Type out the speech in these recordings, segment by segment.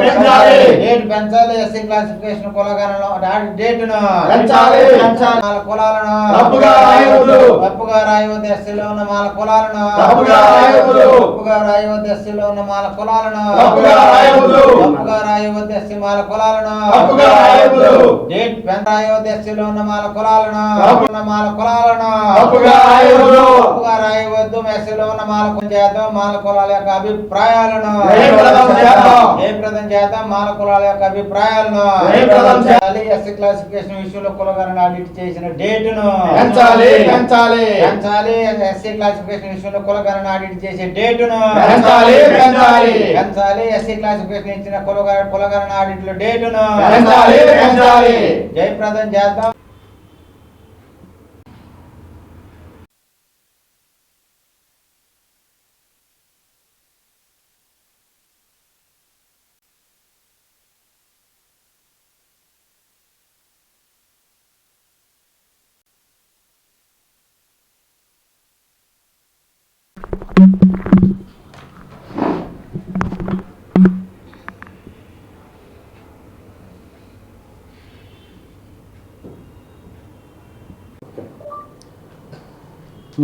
పెంచాలి. డేట్ పెంచాలి. SC classification కులగణలో డేట్ను పెంచాలి. మాల కులాలను. తప్పుగా రాయవద్దు. తప్పుగా రాయవద్దు. ఎస్సీలో ఉన్న మాల కులాలను. తప్పుగా రాయవద్దు. తప్పుగా రాయవద్దు. ఎస్సీలో ఉన్న మాల కులాలను. తప్పుగా రాయవద్దు. తప్పుగా రాయవద్దు. ఎస్సీ మాల కులాలను. తప్పుగా రాయవద్దు. Date pen రాయవద్దు. ఎస్సీలో ఉన్న మాల కులాలను. ఉన్న మాల కులాలను. తప్పుగా రాయవద్దు. తప్పుగా రాయవద్దు. ఎస్సీలో ఉన్న కులం చేద్దాం. మాల కులాల యొక్క అభిప్రాయాలను. జయప్రదం చేద్దాం మాల కులాల యొక్క అభిప్రాయాలను జయప్రదం చేద్దాం. చేయాలి. ఎస్సీ క్లాసిఫికేషన్ విషయంలో కులగణన ఆడిట్ చేసిన డేటును పెంచాలి పెంచాలి పెంచాలి ఎస్సీ క్లాసిఫికేషన్ విషయంలో కులగణన ఆడిట్ చేసే డేటును పెంచాలి పెంచాలి పెంచాలి ఎస్సీ క్లాసిఫికేషన్ ఇచ్చిన కులగణ కులగణన ఆడిట్లో డేటును పెంచాలి పెంచాలి జయప్రదం చేద్దాం.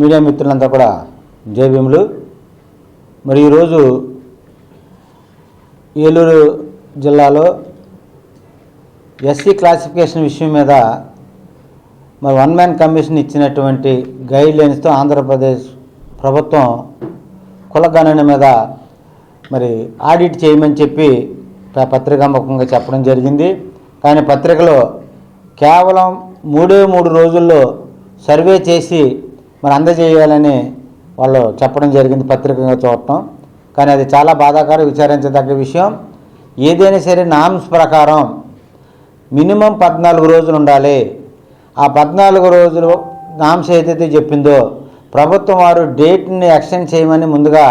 మీడియా మిత్రులంతా కూడా జై భీములు. మరి ఈరోజు ఏలూరు జిల్లాలో ఎస్సీ క్లాసిఫికేషన్ విషయం మీద మరి వన్ మ్యాన్ కమిషన్ ఇచ్చినటువంటి గైడ్ లైన్స్తో ఆంధ్రప్రదేశ్ ప్రభుత్వం కులగణన మీద మరి ఆడిట్ చేయమని చెప్పి పత్రికాముఖంగా చెప్పడం జరిగింది. కానీ పత్రికలో కేవలం మూడే మూడు రోజుల్లో సర్వే చేసి మరి అందజేయాలని వాళ్ళు చెప్పడం జరిగింది పత్రికగా చూడటం. కానీ అది చాలా బాధాకరం విచారించదగ్గ విషయం. ఏదైనా సరే నామ్స్ ప్రకారం మినిమం పద్నాలుగు రోజులు ఉండాలి. ఆ పద్నాలుగు రోజులు నామ్స్ ఏదైతే చెప్పిందో ప్రభుత్వం వారు డేట్ని ఎక్స్టెండ్ చేయమని ముందుగా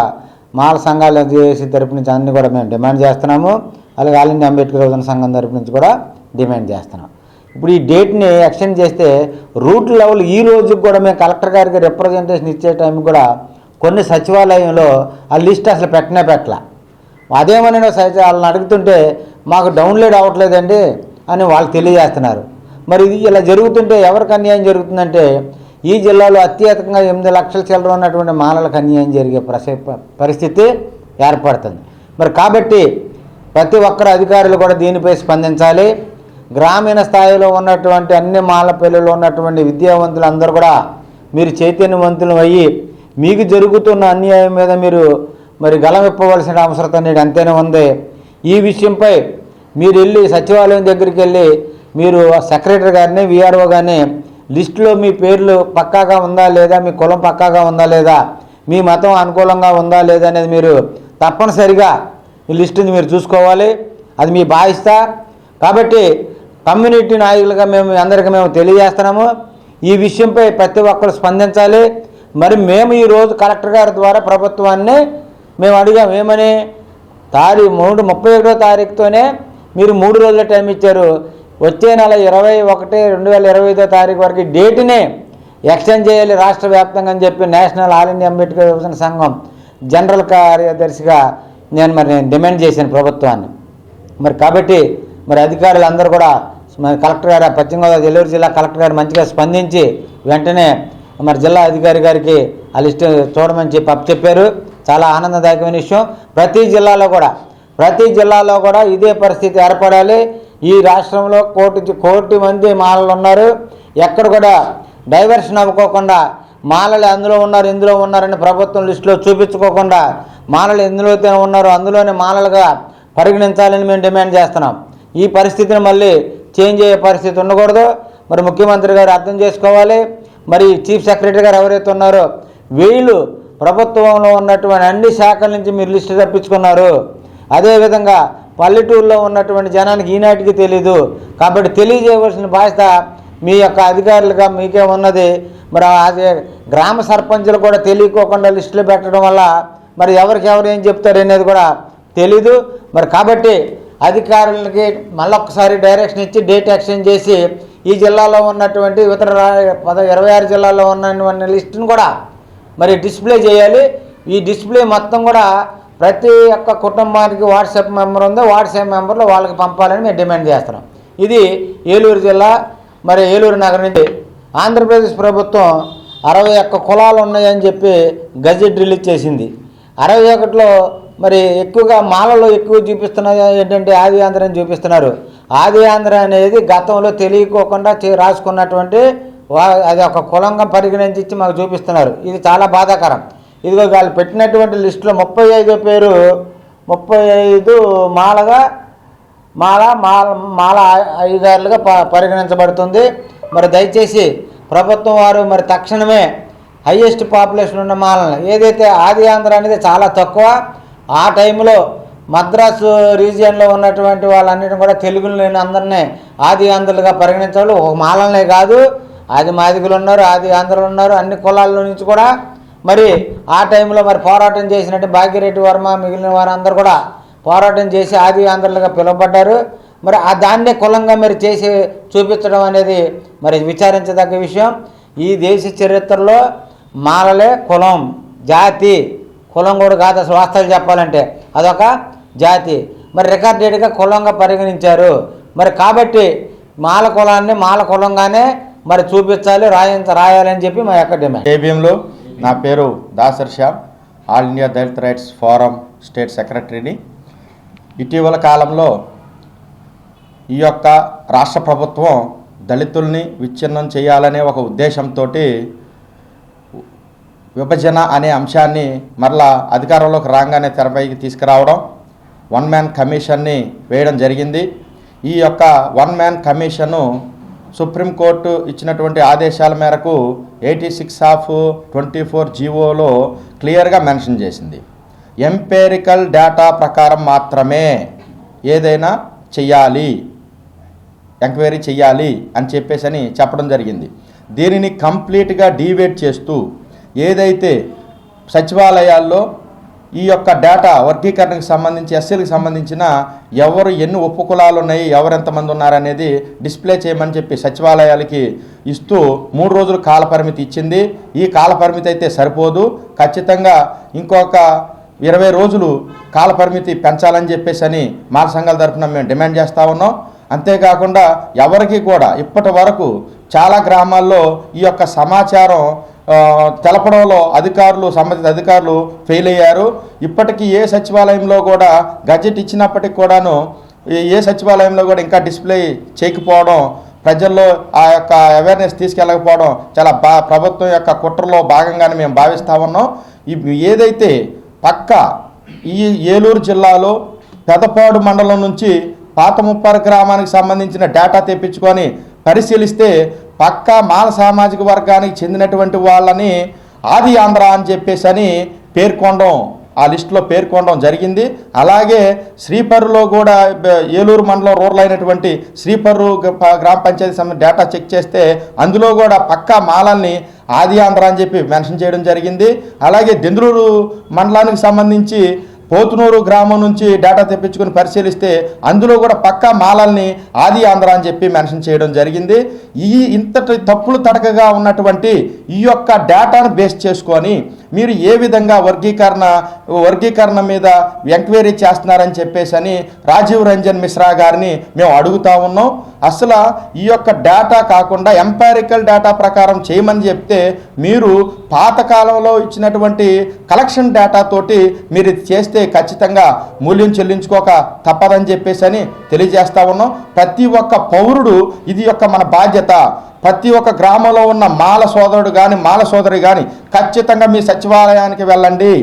మాల సంఘాలు చేసి తరపు నుంచి అన్ని కూడా మేము డిమాండ్ చేస్తున్నాము. అలాగే ఆల్ ఇండియా అంబేద్కర్ యువజన సంఘం తరపు నుంచి కూడా డిమాండ్ చేస్తున్నాం. ఇప్పుడు ఈ డేట్ని ఎక్స్టెండ్ చేస్తే రూట్ లెవెల్ ఈ రోజుకి కూడా మేము కలెక్టర్ గారికి రిప్రజెంటేషన్ ఇచ్చే టైం కూడా కొన్ని సచివాలయంలో ఆ లిస్ట్ అసలు పెట్టనే పెట్టలా. అదేమని సైతం వాళ్ళని అడుగుతుంటే మాకు డౌన్లోడ్ అవ్వట్లేదండి అని వాళ్ళు తెలియజేస్తున్నారు. మరి ఇది ఇలా జరుగుతుంటే ఎవరికి అన్యాయం జరుగుతుందంటే ఈ జిల్లాలో అత్యధికంగా ఎనిమిది లక్షల చిల్లర ఉన్నటువంటి మానవులకు అన్యాయం జరిగే పరిస్థితి ఏర్పడుతుంది. మరి కాబట్టి ప్రతి ఒక్కరు అధికారులు కూడా దీనిపై స్పందించాలి. గ్రామీణ స్థాయిలో ఉన్నటువంటి అన్ని మాలపల్లిలో ఉన్నటువంటి విద్యావంతులు అందరూ కూడా మీరు చైతన్యవంతులు అయ్యి మీకు జరుగుతున్న అన్యాయం మీద మీరు మరి గలం ఇప్పవలసిన అవసరం అనేది అంతేనే ఉంది. ఈ విషయంపై మీరు వెళ్ళి సచివాలయం దగ్గరికి వెళ్ళి మీరు సెక్రటరీ గారిని విఆర్ఓ గారిని లిస్టులో మీ పేర్లు పక్కాగా ఉందా లేదా మీ కులం పక్కాగా ఉందా లేదా మీ మతం అనుకూలంగా ఉందా లేదా అనేది మీరు తప్పనిసరిగా ఈ లిస్టుని మీరు చూసుకోవాలి. అది మీ బాధ్యత. కాబట్టి కమ్యూనిటీ నాయకులుగా మేము అందరికీ మేము తెలియజేస్తున్నాము. ఈ విషయంపై ప్రతి ఒక్కరు స్పందించాలి. మరి మేము ఈరోజు కలెక్టర్ గారి ద్వారా ప్రభుత్వాన్ని మేము అడిగాం ఏమని? తారీఖు మూడు ముప్పై ఒకటో తారీఖుతోనే మీరు మూడు రోజుల టైం ఇచ్చారు. వచ్చే నెల ఇరవై ఒకటి రెండు వేల ఇరవై ఐదో తారీఖు వరకు డేట్ని ఎక్స్టెండ్ చేయాలి రాష్ట్ర వ్యాప్తంగా అని చెప్పి నేషనల్ ఆల్ ఇండియా అంబేద్కర్ విభజన సంఘం జనరల్ కార్యదర్శిగా నేను మరి నేను డిమాండ్ చేశాను ప్రభుత్వాన్ని. మరి కాబట్టి మరి అధికారులు అందరూ కూడా మరి కలెక్టర్ గారు పశ్చిమ గోదావరి ఏలూరు జిల్లా కలెక్టర్ గారు మంచిగా స్పందించి వెంటనే మరి జిల్లా అధికారి గారికి ఆ లిస్టు చూడమని చెప్పి చెప్పారు. చాలా ఆనందదాయకమైన విషయం. ప్రతి జిల్లాలో కూడా ప్రతి జిల్లాలో కూడా ఇదే పరిస్థితి ఏర్పడాలి. ఈ రాష్ట్రంలో కోటి కోటి మంది మాలలు ఉన్నారు. ఎక్కడ కూడా డైవర్షన్ అవ్వకోకుండా మాలలు అందులో ఉన్నారు ఇందులో ఉన్నారని ప్రభుత్వం లిస్టులో చూపించుకోకుండా మాలలు ఎందులోతే ఉన్నారో అందులోనే మాలలుగా పరిగణించాలని మేము డిమాండ్ చేస్తున్నాం. ఈ పరిస్థితిని మళ్ళీ చేంజ్ అయ్యే పరిస్థితి ఉండకూడదు. మరి ముఖ్యమంత్రి గారు అర్థం చేసుకోవాలి. మరి చీఫ్ సెక్రటరీ గారు ఎవరైతే ఉన్నారో వీళ్ళు ప్రభుత్వంలో ఉన్నటువంటి అన్ని శాఖల నుంచి మీరు లిస్టు తప్పించుకున్నారు. అదేవిధంగా పల్లెటూరులో ఉన్నటువంటి జనానికి ఈనాటికి తెలీదు. కాబట్టి తెలియజేయవలసిన బాధ్యత మీ యొక్క అధికారులుగా మీకే ఉన్నది. మరి అదే గ్రామ సర్పంచులు కూడా తెలియకోకుండా లిస్టులు పెట్టడం వల్ల మరి ఎవరికి ఎవరు ఏం చెప్తారు అనేది కూడా తెలీదు. మరి కాబట్టి అధికారులకి మళ్ళొక్కసారి డైరెక్షన్ ఇచ్చి డేట్ ఎక్స్చేంజ్ చేసి ఈ జిల్లాలో ఉన్నటువంటి ఇతర పద ఇరవై ఆరు జిల్లాల్లో ఉన్నటువంటి లిస్టును కూడా మరి డిస్ప్లే చేయాలి. ఈ డిస్ప్లే మొత్తం కూడా ప్రతి ఒక్క కుటుంబానికి వాట్సాప్ మెంబర్ ఉందో. వాట్సాప్ మెంబర్లో వాళ్ళకి పంపాలని మేము డిమాండ్ చేస్తున్నాం. ఇది ఏలూరు జిల్లా మరి ఏలూరు నగరం నుంచి ఆంధ్రప్రదేశ్ ప్రభుత్వం అరవై ఒక్క కులాలు ఉన్నాయని చెప్పి గజెట్ రిలీజ్ చేసింది. అరవై ఒకటిలో మరి ఎక్కువగా మాలలో ఎక్కువ చూపిస్తున్నది ఏంటంటే ఆది ఆంధ్ర అని చూపిస్తున్నారు. ఆది ఆంధ్ర అనేది గతంలో తెలియకోకుండా చే- రాసుకున్నటువంటి అది ఒక కులంగా పరిగణించి మాకు చూపిస్తున్నారు. ఇది చాలా బాధాకరం. ఇదిగో వాళ్ళు పెట్టినటువంటి లిస్టులో ముప్పై ఐదో పేరు ముప్పై ఐదు మాలగా మాల మాల మాల ఐదారులుగా ప పరిగణించబడుతుంది. మరి దయచేసి ప్రభుత్వం వారు మరి తక్షణమే హయ్యెస్ట్ పాపులేషన్ ఉన్న మాలను ఏదైతే ఆది ఆంధ్ర అనేది చాలా తక్కువ ఆ టైంలో మద్రాసు రీజియన్లో ఉన్నటువంటి వాళ్ళన్నిటిని కూడా తెలుగులో లేని అందరినీ ఆది ఆంధ్రులుగా పరిగణించాలి ఒక మాలనే కాదు. ఆది మాదిగులు ఉన్నారు ఆది ఆంధ్రులు ఉన్నారు అన్ని కులాల నుంచి కూడా. మరి ఆ టైంలో మరి పోరాటం చేసినట్టు భాగ్యరెడ్డి వర్మ మిగిలిన వారందరూ కూడా పోరాటం చేసి ఆది ఆంధ్రులుగా పిలువబడ్డారు. మరి ఆ దాన్నే కులంగా మరి చేసి చూపించడం అనేది మరి విచారించదగ్గ విషయం. ఈ దేశ చరిత్రలో మాలలే కులం జాతి. కులం కూడా కాదు అసలు వాస్తవాలు చెప్పాలంటే. అదొక జాతి. మరి రికార్డెడ్గా కులంగా పరిగణించారు. మరి కాబట్టి మాల కులాన్ని మాల కులంగానే మరి చూపించాలి రాయించ రాయాలని చెప్పి మా యొక్క డిమాండ్. ఏబిఎంలో నా పేరు Dasar Shyam all India Dalit rights forum state సెక్రటరీని. ఇటీవల కాలంలో ఈ యొక్క రాష్ట్ర ప్రభుత్వం దళితుల్ని విచ్ఛిన్నం చేయాలనే ఒక ఉద్దేశంతో విభజన అనే అంశాన్ని మరలా అధికారంలోకి రాగానే తెరపైకి తీసుకురావడం వన్ మ్యాన్ కమిషన్ని వేయడం జరిగింది. ఈ యొక్క వన్ మ్యాన్ కమిషను సుప్రీంకోర్టు ఇచ్చినటువంటి ఆదేశాల మేరకు eighty six of twenty four జీవోలో క్లియర్గా మెన్షన్ చేసింది. ఎంపేరికల్ డేటా ప్రకారం మాత్రమే ఏదైనా చెయ్యాలి ఎంక్వైరీ చెయ్యాలి అని చెప్పేసి అని చెప్పడం జరిగింది. దీనిని కంప్లీట్గా డీవేట్ చేస్తూ ఏదైతే సచివాలయాల్లో ఈ యొక్క డేటా వర్గీకరణకు సంబంధించి ఎస్సీలకు సంబంధించిన ఎవరు ఎన్ని ఉపకులాలు ఉన్నాయి ఎవరు ఎంతమంది ఉన్నారనేది డిస్ప్లే చేయమని చెప్పి సచివాలయాలకి ఇస్తూ మూడు రోజులు కాలపరిమితి ఇచ్చింది. ఈ కాల పరిమితి అయితే సరిపోదు. ఖచ్చితంగా ఇంకొక ఇరవై రోజులు కాలపరిమితి పెంచాలని చెప్పేసి అని మాల సంఘాల తరఫున మేము డిమాండ్ చేస్తూ ఉన్నాం. అంతేకాకుండా ఎవరికి కూడా ఇప్పటి వరకు చాలా గ్రామాల్లో ఈ యొక్క సమాచారం తెలపడంలో అధికారులు సంబంధిత అధికారులు ఫెయిల్ అయ్యారు. ఇప్పటికీ ఏ సచివాలయంలో కూడా గజెట్ ఇచ్చినప్పటికి కూడాను ఏ- సచివాలయంలో కూడా ఇంకా డిస్ప్లే చేయకపోవడం ప్రజల్లో ఆ యొక్క అవేర్నెస్ తీసుకెళ్ళకపోవడం చాలా బా ప్రభుత్వం యొక్క కుట్రలో భాగంగానే మేము భావిస్తూ ఉన్నాం. ఇవి ఏదైతే పక్క ఈ ఏలూరు జిల్లాలో పెదపాడు మండలం నుంచి పాతముప్పారు గ్రామానికి సంబంధించిన డేటా తెప్పించుకొని పరిశీలిస్తే పక్కా మాల సామాజిక వర్గానికి చెందినటువంటి వాళ్ళని ఆది ఆంధ్ర అని చెప్పేసి అని పేర్కొనడం ఆ లిస్టులో పేర్కొనడం జరిగింది. అలాగే శ్రీపర్రులో కూడా ఏలూరు మండలం రూరల్ అయినటువంటి శ్రీపర్రు గ్రామ పంచాయతీ సంబంధించిన డేటా చెక్ చేస్తే అందులో కూడా పక్కా మాలల్ని ఆది ఆంధ్ర అని చెప్పి మెన్షన్ చేయడం జరిగింది. అలాగే దెందులూరు మండలానికి సంబంధించి పోతునూరు గ్రామం నుంచి డేటా తెప్పించుకొని పరిశీలిస్తే అందులో కూడా పక్కా మాలల్ని ఆది ఆంధ్ర అని చెప్పి మెన్షన్ చేయడం జరిగింది. ఈ ఇంతటి తప్పులు తడకగా ఉన్నటువంటి ఈ యొక్క డేటాను బేస్ చేసుకొని మీరు ఏ విధంగా వర్గీకరణ వర్గీకరణ మీద ఎంక్వైరీ చేస్తున్నారని చెప్పేసి అని రాజీవ్ రంజన్ మిశ్రా గారిని మేము అడుగుతా ఉన్నాం. అసలు ఈ యొక్క డేటా కాకుండా ఎంపారికల్ డేటా ప్రకారం చేయమని చెప్తే మీరు పాతకాలంలో ఇచ్చినటువంటి కలెక్షన్ డేటా తోటి మీరు చేస్తే ఖచ్చితంగా మూల్యం చెల్లించుకోక తప్పదని చెప్పేసి అని తెలియజేస్తా ఉన్నాం. ప్రతి ఒక్క పౌరుడు ఇది యొక్క మన బాధ్యత. ప్రతి ఒక్క గ్రామంలో ఉన్న మాల సోదరుడు కానీ మాల సోదరి కానీ ఖచ్చితంగా మీ సచివాలయానికి వెళ్ళండి.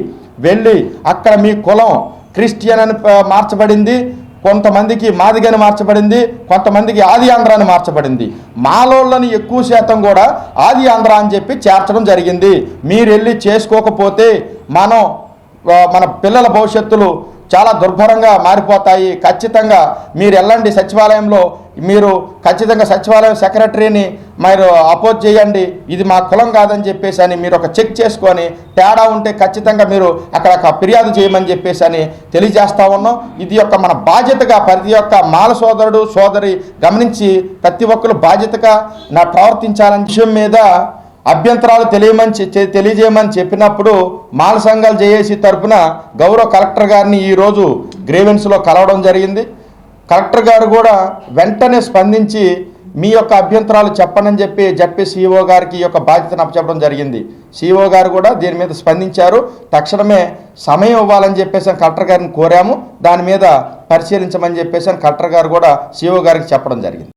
వెళ్ళి అక్కడ మీ కులం క్రిస్టియన్ అని మార్చబడింది. కొంతమందికి మాదిగని మార్చబడింది. కొంతమందికి ఆది ఆంధ్ర అని మార్చబడింది. మాలోళ్ళని ఎక్కువ శాతం కూడా ఆది ఆంధ్ర అని చెప్పి చేర్చడం జరిగింది. మీరు వెళ్ళి చేసుకోకపోతే మనం మన పిల్లల భవిష్యత్తులు చాలా దుర్భరంగా మారిపోతాయి. ఖచ్చితంగా మీరు వెళ్ళండి సచివాలయంలో. మీరు ఖచ్చితంగా సచివాలయం సెక్రటరీని మీరు అపోజ్ చేయండి. ఇది మా కులం కాదని చెప్పేసి అని మీరు ఒక చెక్ చేసుకొని తేడా ఉంటే ఖచ్చితంగా మీరు అక్కడ ఒక ఫిర్యాదు చేయమని చెప్పేసి అని తెలియజేస్తా ఉన్నాం. ఇది యొక్క మన బాధ్యతగా ప్రతి ఒక్క మాల సోదరుడు సోదరి గమనించి ప్రతి ఒక్కరు బాధ్యతగా నా ప్రవర్తించాలని విషయం మీద అభ్యంతరాలు తెలియమని తెలియజేయమని చెప్పినప్పుడు మాల సంఘాలు జేఏసీ తరపున గౌరవ కలెక్టర్ గారిని ఈరోజు గ్రేవెన్స్లో కలవడం జరిగింది. కలెక్టర్ గారు కూడా వెంటనే స్పందించి మీ యొక్క అభ్యంతరాలు చెప్పనని చెప్పి జడ్పీ సిఇఓ గారికి ఈ యొక్క బాధ్యతను అప్పచెప్పడం జరిగింది. సిఇఓ గారు కూడా దీని మీద స్పందించారు. తక్షణమే సమయం ఇవ్వాలని చెప్పేసి అని కలెక్టర్ గారిని కోరాము. దాని మీద పరిశీలించమని చెప్పేసి అని కలెక్టర్ గారు కూడా సిఇఓ గారికి చెప్పడం జరిగింది.